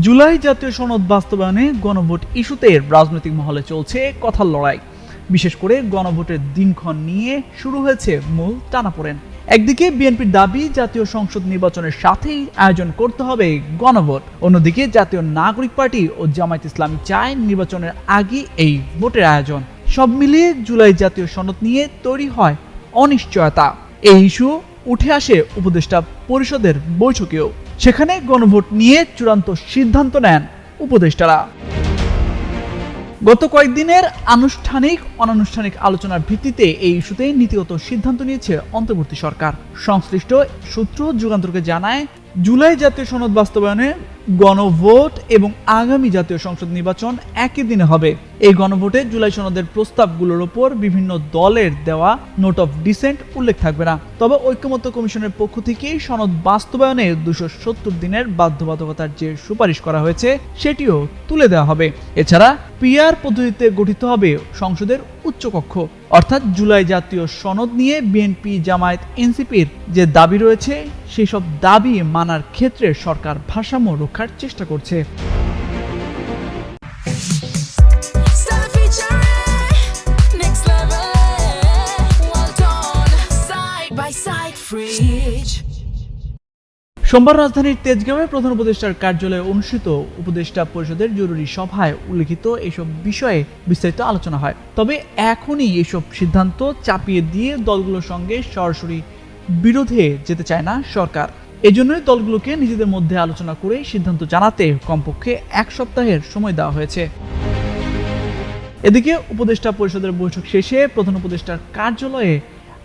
জুলাই জাতীয় সনদ বাস্তবায়নে গণভোট ইস্যুতে রাজনৈতিক মহলে চলছে কথার লড়াই। বিশেষ করে গণভোটের দিনক্ষণ নিয়ে শুরু হয়েছে মূল টানাপোড়েন। একদিকে বিএনপির দাবি, জাতীয় সংসদ নির্বাচনের সাথেই আয়োজন করতে হবে গণভোট। অন্যদিকে জাতীয় নাগরিক পার্টি ও জামায়াত ইসলামী চায় নির্বাচনের আগে এই ভোটের আয়োজন। সব মিলিয়ে জুলাই জাতীয় সনদ নিয়ে তৈরি হয় অনিশ্চয়তা। এই ইস্যু উঠে আসে উপদেষ্টা পরিষদের বৈঠকেও। সেখানে গণভোট নিয়ে চূড়ান্ত সিদ্ধান্ত নেন উপদেষ্টারা। গত কয়েকদিনের আনুষ্ঠানিক, অনানুষ্ঠানিক আলোচনার ভিত্তিতে এই ইস্যুতে নীতিগত সিদ্ধান্ত নিয়েছে অন্তর্বর্তী সরকার। সংশ্লিষ্ট সূত্র যুগান্তরকে জানায় জুলাই জাতীয় সনদ বাস্তবায়নে গণভোট এবং আগামী জাতীয় সংসদ নির্বাচন একই দিনে হবে। এই গণভোটে জুলাই সনদের প্রস্তাবগুলোর ওপর বিভিন্ন দলের দেওয়া নোট অফ ডিসেন্ট উল্লেখ থাকবে না। তবে ঐক্যমত্য কমিশনের পক্ষ থেকে সনদ বাস্তবায়নে দুশো সত্তর দিনের বাধ্যবাধকতার যে সুপারিশ করা হয়েছে, সেটিও তুলে দেওয়া হবে। এছাড়া পিআর পদ্ধতিতে গঠিত হবে সংসদের উচ্চকক্ষ। অর্থাৎ জুলাই জাতীয় সনদ নিয়ে বিএনপি, জামায়াত, এনসিপির যে দাবি রয়েছে সেই সব দাবি মানার ক্ষেত্রে সরকার ভারসাম্য রক্ষার চেষ্টা করছে। সোমবার রাজধানীর তেজগাঁওয়ে প্রধান উপদেষ্টার কার্যালয়ে অনুষ্ঠিত উপদেষ্টা পরিষদের জরুরি সভায় উল্লেখিত এসব বিষয়ে বিস্তারিত আলোচনা হয়। তবে এখনই এসব সিদ্ধান্ত চাপিয়ে দিয়ে দলগুলোর সঙ্গে সরাসরি বিরোধে যেতে চায় না সরকার। এজন্যই দলগুলোকে নিজেদের মধ্যে আলোচনা করে সিদ্ধান্ত জানাতে কমপক্ষে এক সপ্তাহের সময় দেওয়া হয়েছে। এদিকে উপদেষ্টা পরিষদের বৈঠক শেষে প্রধান উপদেষ্টার কার্যালয়ে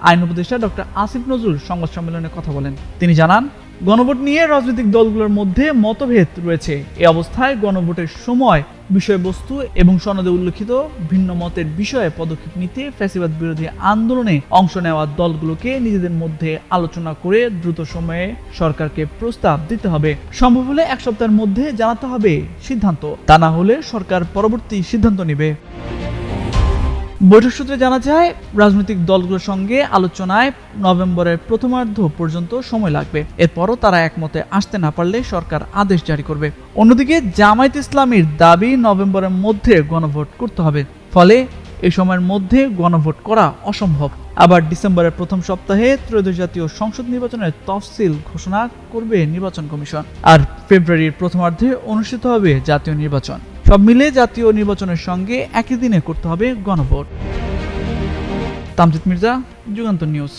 আইন উপদেষ্টা ডক্টর আসিফ নজরুল সংবাদ সম্মেলনে কথা বলেন। তিনি জানান গণভোট নিয়ে রাজনৈতিক দলগুলোর মধ্যে মতভেদ রয়েছে। এ অবস্থায় গণভোটের সময় বিষয়বস্তু এবং সনদে উল্লেখিত ভিন্ন মতের বিষয়ে পদক্ষেপ নিতে ফ্যাসিবাদ বিরোধী আন্দোলনে অংশ নেওয়া দলগুলোকে নিজেদের মধ্যে আলোচনা করে দ্রুত সময়ে সরকারকে প্রস্তাব দিতে হবে। সম্ভব হলে এক সপ্তাহের মধ্যে জানাতে হবে সিদ্ধান্ত। তা না হলে সরকার পরবর্তী সিদ্ধান্ত নেবে। বৈঠক সূত্রে জানা যায়, রাজনৈতিক দলগুলোর সঙ্গে আলোচনায় নভেম্বরের প্রথমার্ধ পর্যন্ত সময় লাগবে। এরপরও তারা একমতে আসতে না পারলে সরকার আদেশ জারি করবে। অন্যদিকে, জামায়াত ইসলামীর দাবি নভেম্বরের মধ্যে গণভোট করতে হবে। ফলে এই সময়ের মধ্যে গণভোট করা অসম্ভব। আবার ডিসেম্বরের প্রথম সপ্তাহে ত্রয়োদশ জাতীয় সংসদ নির্বাচনের তফসিল ঘোষণা করবে নির্বাচন কমিশন। আর ফেব্রুয়ারির প্রথমার্ধে অনুষ্ঠিত হবে জাতীয় নির্বাচন। সব মিলে জাতীয় নির্বাচনের সঙ্গে একই দিনে করতে হবে গণভোট। তামজিদ মির্জা যুগান্তর নিউজ।